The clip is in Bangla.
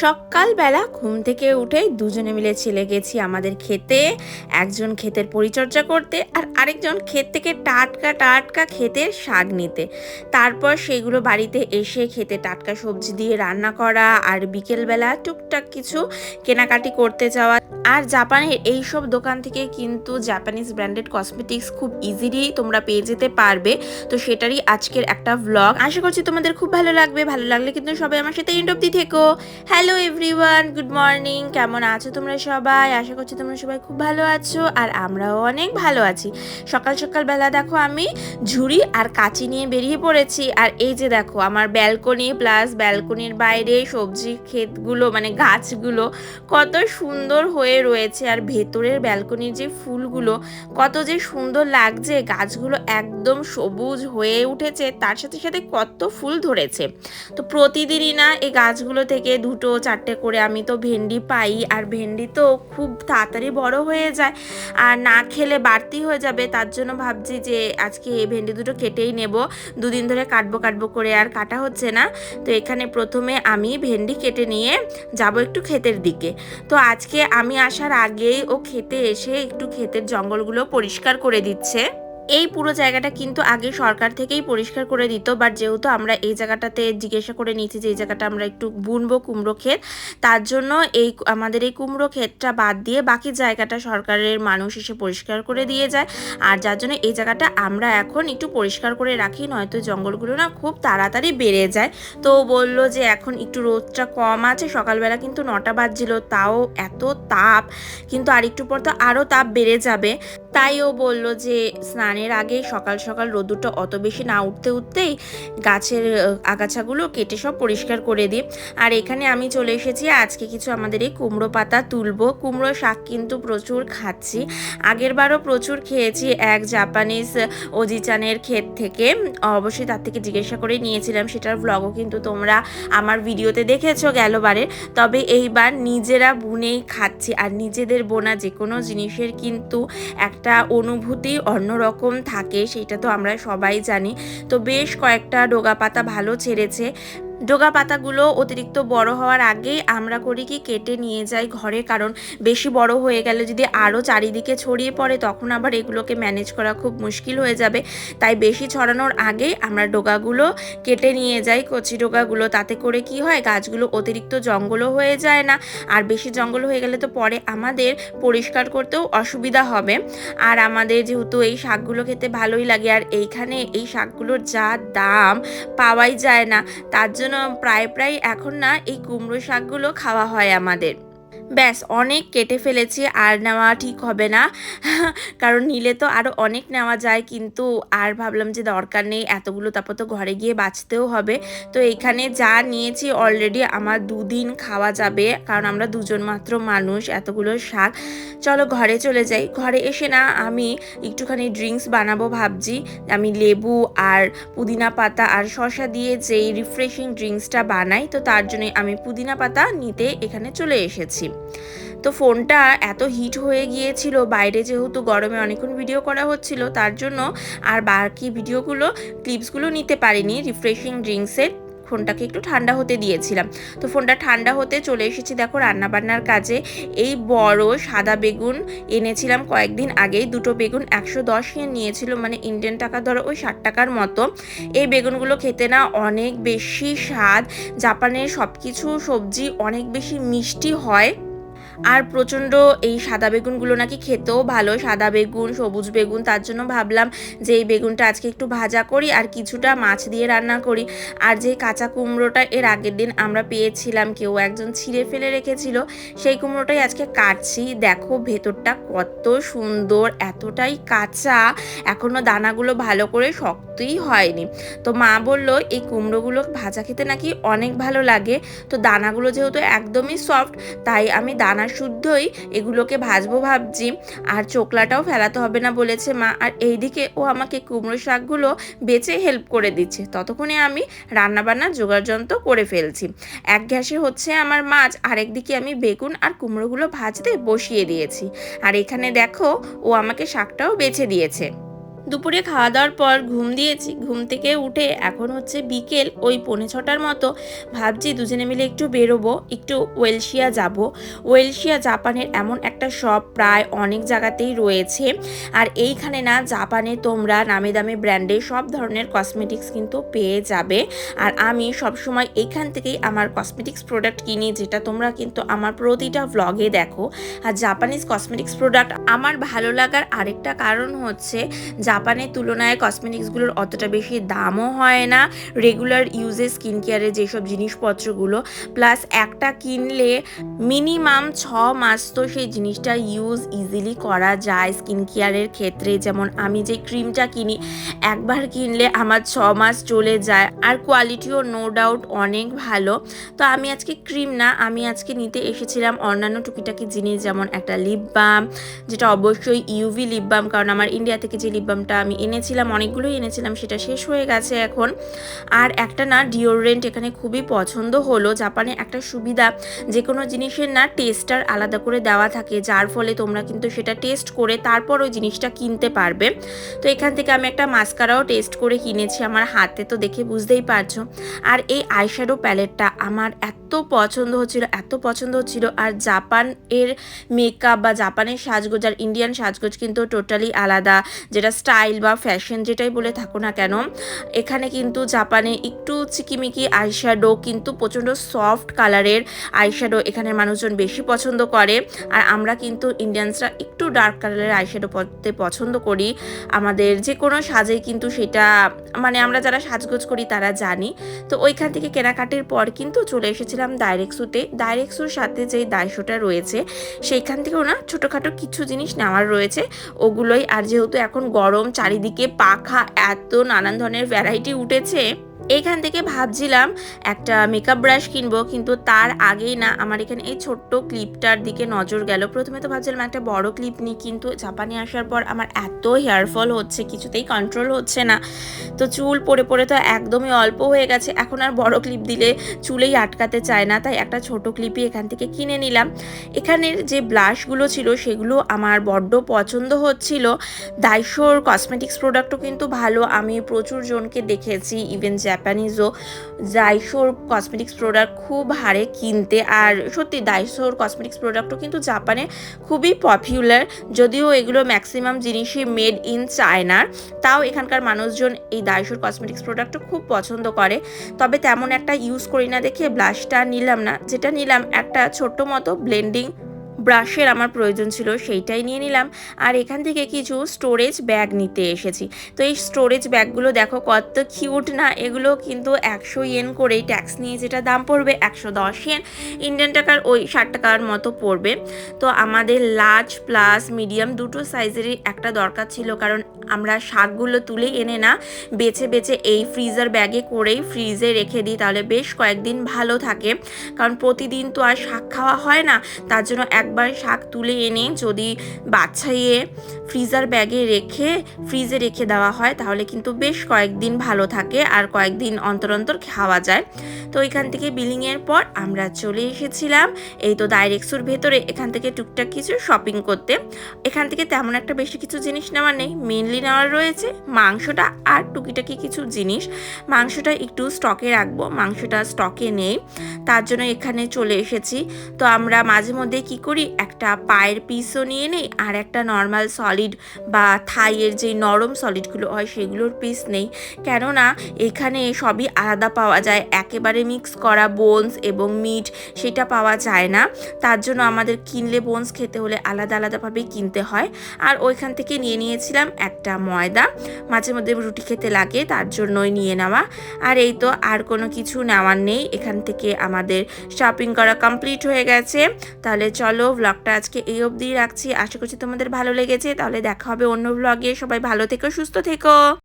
সকালবেলা ঘুম থেকে উঠে দুজনে মিলে চলে গেছি আমাদের খেতে। একজন ক্ষেতের পরিচর্যা করতে আর আরেকজন ক্ষেত থেকে টাটকা টাটকা ক্ষেতের শাক নিতে। তারপর সেগুলো বাড়িতে এসে খেতে টাটকা সবজি দিয়ে রান্না করা আর বিকেলবেলা টুকটাক কিছু কেনাকাটি করতে যাওয়া। আর জাপানের এই সব দোকান থেকে কিন্তু জাপানিজ ব্র্যান্ডেড কসমেটিক্স খুব ইজিলি তোমরা পেয়ে যেতে পারবে। তো সেটারই আজকের একটা ভ্লগ আশা করছি তোমাদের খুব ভালো লাগবে। ভালো লাগলে কিন্তু সবাই আমার সাথে এন্ড অব্দি থেকো। হ্যালো এভরিওয়ান গুড মর্নিং কেমন আছো তোমরা সবাই? আশা করছি তোমরা সবাই খুব ভালো আছো আর আমরাও অনেক ভালো আছি। সকাল সকাল বেলা দেখো আমি ঝুড়ি আর কাঁচি নিয়ে বেরিয়ে পড়েছি। আর এই যে দেখো, আমার ব্যালকনি প্লাস ব্যালকনির বাইরে সবজি ক্ষেতগুলো মানে গাছগুলো কত সুন্দর হয়ে রয়েছে। আর ভেতরের ব্যালকনির যে ফুলগুলো, কত যে সুন্দর লাগছে। গাছগুলো একদম সবুজ হয়ে উঠেছে। তার সাথে সাথে কত ফুল ধরেছে। তো প্রতিদিনই না এই গাছগুলো থেকে দুটো চারটে করে আমি তো ভেন্ডি পাই আর ভেন্ডি তো খুব তাড়াতাড়ি বড় হয়ে যায় আর না খেলে বাড়তি হয়ে যাবে, তার জন্য ভাবছি যে আজকে এই ভেন্ডি দুটো কেটেই নেব। দুদিন ধরে কাটবো কাটবো করে আর কাটা হচ্ছে না। তো এখানে প্রথমে আমি ভেন্ডি কেটে নিয়ে যাব একটু ক্ষেতের দিকে। তো আজকে আমি আসার আগেই ও খেতে এসে একটু ক্ষেতের জঙ্গলগুলো পরিষ্কার করে দিচ্ছে। এই পুরো জায়গাটা কিন্তু আগে সরকার থেকেই পরিষ্কার করে দিত বাট যেহেতু আমরা এই জায়গাটাতে জিজ্ঞাসা করে নিয়েছি যে এই জায়গাটা আমরা একটু বুনবো কুমড়ো ক্ষেত, তার জন্য এই আমাদের এই কুমড়ো ক্ষেতটা বাদ দিয়ে বাকি জায়গাটা সরকারের মানুষ এসে পরিষ্কার করে দিয়ে যায়। আর যার জন্য এই জায়গাটা আমরা এখন একটু পরিষ্কার করে রাখি, নয়তো জঙ্গলগুলো না খুব তাড়াতাড়ি বেড়ে যায়। তো বলল যে এখন একটু রোদটা কম আছে, সকালবেলা কিন্তু নটা বাজছিল, তাও এত তাপ, কিন্তু আর একটু পর তো আরও তাপ বেড়ে যাবে। তাই ও বলল যে স্নানের আগে সকাল সকাল রোদুরটা অত বেশি না উঠতে উঠতেই গাছের আগাছাগুলো কেটে সব পরিষ্কার করে দিই। আর এখানে আমি চলে এসেছি, আজকে কিছু আমাদের এই কুমড়ো পাতা তুলবো। কুমড়ো শাক কিন্তু প্রচুর খাচ্ছি। আগের বারও প্রচুর খেয়েছি, এক জাপানিজ অজিচানের ক্ষেত থেকে। অবশ্যই তার থেকে জিজ্ঞাসা করে নিয়েছিলাম, সেটার ভ্লগও কিন্তু তোমরা আমার ভিডিওতে দেখেছ গেলবারে তবে এইবার নিজেরা বুনেই খাচ্ছি, আর নিজেদের বোনা যে কোনো জিনিসের কিন্তু একটা অনুভূতি অন্যরকম থাকে, সেটা তো আমরা সবাই জানি। তো বেশ কয়েকটা ডোগা পাতা ভালো ছেড়েছে। ডোগা পাতাগুলো অতিরিক্ত বড় হওয়ার আগেই আমরা করি কি কেটে নিয়ে যাই ঘরে, কারণ বেশি বড় হয়ে গেলে যদি আরও চারিদিকে ছড়িয়ে পড়ে, তখন আবার এগুলোকে ম্যানেজ করা খুব মুশকিল হয়ে যাবে। তাই বেশি ছড়ানোর আগেই আমরা ডোগাগুলো কেটে নিয়ে যাই, কচি ডোগাগুলো। তাতে করে কি হয়, গাছগুলো অতিরিক্ত জঙ্গলও হয়ে যায় না। আর বেশি জঙ্গল হয়ে গেলে তো পরে আমাদের পরিষ্কার করতেও অসুবিধা হবে। আর আমাদের যেহেতু এই শাকগুলো খেতে ভালোই লাগে, আর এইখানে এই শাকগুলোর যা দাম পাওয়াই যায় না। তার জন্য প্রায় প্রায় এখন না এই কুমড়ো শাকগুলো খাওয়া হয় আমাদের। ব্যাস, অনেক কেটে ফেলেছি, আর নেওয়া ঠিক হবে না। কারণ নিলে তো আরও অনেক নেওয়া যায়, কিন্তু আর ভাবলাম যে দরকার নেই, এতগুলো তারপর তো ঘরে গিয়ে বাঁচতেও হবে। তো এখানে যা নিয়েছি অলরেডি আমার দুদিন খাওয়া যাবে, কারণ আমরা দুজন মাত্র মানুষ, এতগুলো শাক। চলো ঘরে চলে যাই। ঘরে এসে না আমি একটুখানি ড্রিঙ্কস বানাবো ভাবছি। আমি লেবু আর পুদিনা পাতা আর শসা দিয়ে যেই রিফ্রেশিং ড্রিঙ্কসটা বানাই, তো তার জন্য আমি পুদিনা পাতা নিতে এখানে চলে এসেছি। তো ফোনটা এত হিট হয়ে গিয়েছিল, বাইরে যেহেতু গরমে অনেকক্ষণ ভিডিও করা হচ্ছিল, তার জন্য আর বাকি ভিডিওগুলো ক্লিপসগুলো নিতে পারিনি রিফ্রেশিং ড্রিঙ্কসের ফোনটাকে একটু ঠান্ডা হতে দিয়েছিলাম। তো ফোনটা ঠান্ডা হতে চলে এসেছি দেখো রান্নাবান্নার কাজে। এই বড় সাদা বেগুন এনেছিলাম কয়েকদিন আগেই, দুটো বেগুন একশো দশ নিয়েছিল মানে ইন্ডিয়ান টাকা ধরো ওই ষাট টাকার মতো। এই বেগুনগুলো খেতে না অনেক বেশি স্বাদ, জাপানের সব কিছু সবজি অনেক বেশি মিষ্টি হয়। আর প্রচণ্ড এই সাদা বেগুনগুলো নাকি খেতেও ভালো। সাদা বেগুন, সবুজ বেগুন, তার জন্য ভাবলাম যে এই বেগুনটা আজকে একটু ভাজা করি আর কিছুটা মাছ দিয়ে রান্না করি। আর যে কাঁচা কুমড়োটা এর আগের দিন আমরা পেয়েছিলাম, কেউ একজন ছিঁড়ে ফেলে রেখেছিল, সেই কুমড়োটাই আজকে কাটছি। দেখো ভেতরটা কত সুন্দর, এতটাই কাঁচা এখনও দানাগুলো ভালো করে শক্তই হয়নি। তো মা বলল, এই কুমড়োগুলো ভাজা খেতে নাকি অনেক ভালো লাগে। তো দানাগুলো যেহেতু একদমই সফট তাই আমি দানা শুদ্ধই এগুলোকে ভাজবো ভাবছি। আর চোকলাটাও ফেলাতে হবে না বলেছে মা। আর এইদিকে ও আমাকে কুমড়ো শাকগুলো বেচে হেল্প করে দিচ্ছে। ততক্ষণে আমি রান্নাবান্নার জোগাড় যন্ত্র করে ফেলছি। এক গ্যাসে হচ্ছে আমার মাছ আরেকদিকে আমি বেগুন আর কুমড়োগুলো ভাজতে বসিয়ে দিয়েছি। আর এখানে দেখো, ও আমাকে শাকটাও বেছে দিয়েছে। দুপুরে খাওয়া দাওয়ার পর ঘুম দিয়েছি। ঘুম থেকে উঠে এখন হচ্ছে বিকেল, ওই পৌনে ছটার মতো ভাবছি দুজনে মিলে একটু বেরোবো, একটু ওয়েলশিয়া যাব। ওয়েলশিয়া জাপানের এমন একটা শপ প্রায় অনেক জায়গাতেই রয়েছে। আর এইখানে না জাপানে তোমরা নামে দামে ব্র্যান্ডের সব ধরনের কসমেটিক্স কিন্তু পেয়ে যাবে। আর আমি সবসময় এইখান থেকেই আমার কসমেটিক্স প্রোডাক্ট কিনি, যেটা তোমরা কিন্তু আমার প্রতিটা ভ্লগে দেখো। আর জাপানিজ কসমেটিক্স প্রোডাক্ট আমার ভালো লাগার আরেকটা কারণ হচ্ছে জাপানের তুলনায় কসমেটিক্সগুলোর অতটা বেশি দামও হয় না। রেগুলার ইউজে স্কিন কেয়ারের যেসব জিনিসপত্রগুলো প্লাস একটা কিনলে মিনিমাম ছ মাস তো সেই জিনিসটা ইউজ ইজিলি করা যায় স্কিন কেয়ারের ক্ষেত্রে। যেমন আমি যে ক্রিমটা কিনি, একবার কিনলে আমার ছ মাস চলে যায়। আর কোয়ালিটিও নো ডাউট অনেক ভালো। তো আমি আজকে ক্রিম না, আমি আজকে নিতে এসেছিলাম অন্যান্য টুকিটাকি জিনিস, যেমন একটা লিপ বাম যেটা অবশ্যই ইউভি লিপ বাম কারণ আমার ইন্ডিয়া থেকে যে লিপ বামটা আমি এনেছিলাম, অনেকগুলোই এনেছিলাম, সেটা শেষ হয়ে গেছে এখন। আর একটা না ডিওডোরেন্ট এখানে খুবই পছন্দ হলো। জাপানে একটা সুবিধা যে কোনো জিনিসের না টেস্টার আলাদা করে দেওয়া থাকে, যার ফলে তোমরা কিন্তু সেটা টেস্ট করে তারপর ওই জিনিসটা কিনতে পারবে। তো এখান থেকে আমি একটা মাস্কারাও টেস্ট করে কিনেছি, আমার হাতে তো দেখে বুঝতেই পারছ। আর এই আইশ্যাডো প্যালেটটা আমার এত পছন্দ হচ্ছিল, এত পছন্দ হচ্ছিল। আর জাপান এর মেকআপ বা জাপানের সাজগোজ আর ইন্ডিয়ান সাজগোজ কিন্তু টোটালি আলাদা। যেটা স্টাইল বা ফ্যাশন যেটাই বলে থাকো না কেন, এখানে কিন্তু জাপানে একটু চিকিমিকি আইশ্যাডো কিন্তু প্রচণ্ড সফট কালারের আইশ্যাডো এখানের মানুষজন বেশি পছন্দ করে। আর আমরা কিন্তু ইন্ডিয়ানসরা একটু ডার্ক কালারের আইশ্যাডো পরতে পছন্দ করি। আমাদের যে কোনো সাজে কিন্তু সেটা মানে আমরা যারা সাজগোজ করি তারা জানি। তো ওইখান থেকে কেনাকাটির পর কিন্তু চলে এসেছিলাম ডাইরেক্সুতে ডাইরেক্সুর সাথে যেই দায়শোটা রয়েছে, সেইখান থেকেও না ছোটোখাটো কিছু জিনিস নেওয়ার রয়েছে। ওগুলোই, আর যেহেতু এখন গরম, চারিদিকে পাখা, এত নানান ধরনের ভ্যারাইটি উঠেছে এখান থেকে ভাবছিলাম একটা মেকআপ ব্রাশ কিনবো, কিন্তু তার আগেই না আমার এখানে এই ছোট্ট ক্লিপটার দিকে নজর গেল। প্রথমে তো ভাবছিলাম একটা বড় ক্লিপ নিই, কিন্তু জাপানে আসার পর আমার এত হেয়ার ফল হচ্ছে, কিছুতেই কন্ট্রোল হচ্ছে না। তো চুল পরে পরে তো একদমই অল্প হয়ে গেছে, এখন আর বড় ক্লিপ দিলে চুলেই আটকাতে চায় না, তাই একটা ছোট ক্লিপই এখান থেকে কিনে নিলাম। এখানের যে ব্লাশগুলো ছিল সেগুলো আমার বড্ড পছন্দ হচ্ছিল। দাইশোর কসমেটিক্স প্রোডাক্টও কিন্তু ভালো, আমি প্রচুর জনকে দেখেছি ইভেন জাপানিজও দাইশোর কসমেটিক্স প্রোডাক্ট খুব হারে কিনতে। আর সত্যি দাইশোর কসমেটিক্স প্রোডাক্টও কিন্তু জাপানে খুবই পপুলার যদিও এগুলো ম্যাক্সিমাম জিনিসই মেড ইন চায়নার তাও এখানকার মানুষজন এই দাইশোর কসমেটিক্স প্রোডাক্টও খুব পছন্দ করে। তবে তেমন একটা ইউজ করি না দেখে ব্লাশটা নিলাম না। যেটা নিলাম একটা ছোট্ট মতো ব্লেন্ডিং ব্রাশের আমার প্রয়োজন ছিল সেইটাই নিয়ে নিলাম। আর এখান থেকে কিছু স্টোরেজ ব্যাগ নিতে এসেছি। তো এই স্টোরেজ ব্যাগগুলো দেখো কত কিউট না? এগুলো কিন্তু একশো ইয়েন করেই ট্যাক্স নিয়ে যেটা দাম পড়বে একশো দশ ইয়েন ইন্ডিয়ান টাকার ওই ষাট টাকার মতো পড়বে। তো আমাদের লার্জ প্লাস মিডিয়াম দুটো সাইজেরই একটা দরকার ছিল। কারণ আমরা শাকগুলো তুলে এনে না বেছে বেছে এই ফ্রিজার ব্যাগে করেই ফ্রিজে রেখে দিই। তাহলে বেশ কয়েকদিন ভালো থাকে। কারণ প্রতিদিন তো আর শাক খাওয়া হয় না। তার জন্য একবার শাক তুলে এনে যদি বাছাইয়ে ফ্রিজার ব্যাগে রেখে ফ্রিজে রেখে দেওয়া হয়, তাহলে কিন্তু বেশ কয়েকদিন ভালো থাকে আর কয়েকদিন অন্তর অন্তর খাওয়া যায়। তো এখান থেকে বিলিংয়ের পর আমরা চলে এসেছিলাম। এই তো ডাইরেক্সুর ভেতরে এখান থেকে টুকটাক কিছু শপিং করতে। এখান থেকে তেমন একটা বেশি কিছু জিনিস নেওয়া নেই মেনলি নেওয়ার রয়েছে মাংসটা আর টুকিটাকি কিছু জিনিস। মাংসটা একটু স্টকে রাখব, মাংসটা স্টকে নেই, তার জন্য এখানে চলে এসেছি। তো আমরা মাঝে মধ্যে কি করি একটা পায়ের পিসও নিয়ে নিই আর একটা নর্মাল সলিড বা থাইয়ের যে নরম সলিডগুলো হয় সেগুলোর পিস নেই। কেননা এখানে সবই আলাদা পাওয়া যায়। একেবারে মিক্স করা বোনস এবং মিট সেটা পাওয়া যায় না। তার জন্য আমাদের কিনলে বোনস খেতে হলে আলাদা আলাদাভাবে কিনতে হয়। আর ওইখান থেকে নিয়ে নিয়েছিলাম একটা ময়দা। মাঝে মধ্যে রুটি খেতে লাগে, তার জন্যই নিয়ে নেওয়া। আর এই তো আর কোনো কিছু নেওয়ার নেই। এখান থেকে আমাদের শপিং করা কমপ্লিট হয়ে গেছে। তাহলে চলো ব্লগটা আজকে এই অবধি রাখছি। আশা করছি তোমাদের ভালো লেগেছে। তাহলে দেখা হবে অন্য ব্লগে সবাই ভালো থেকো, সুস্থ থেকো।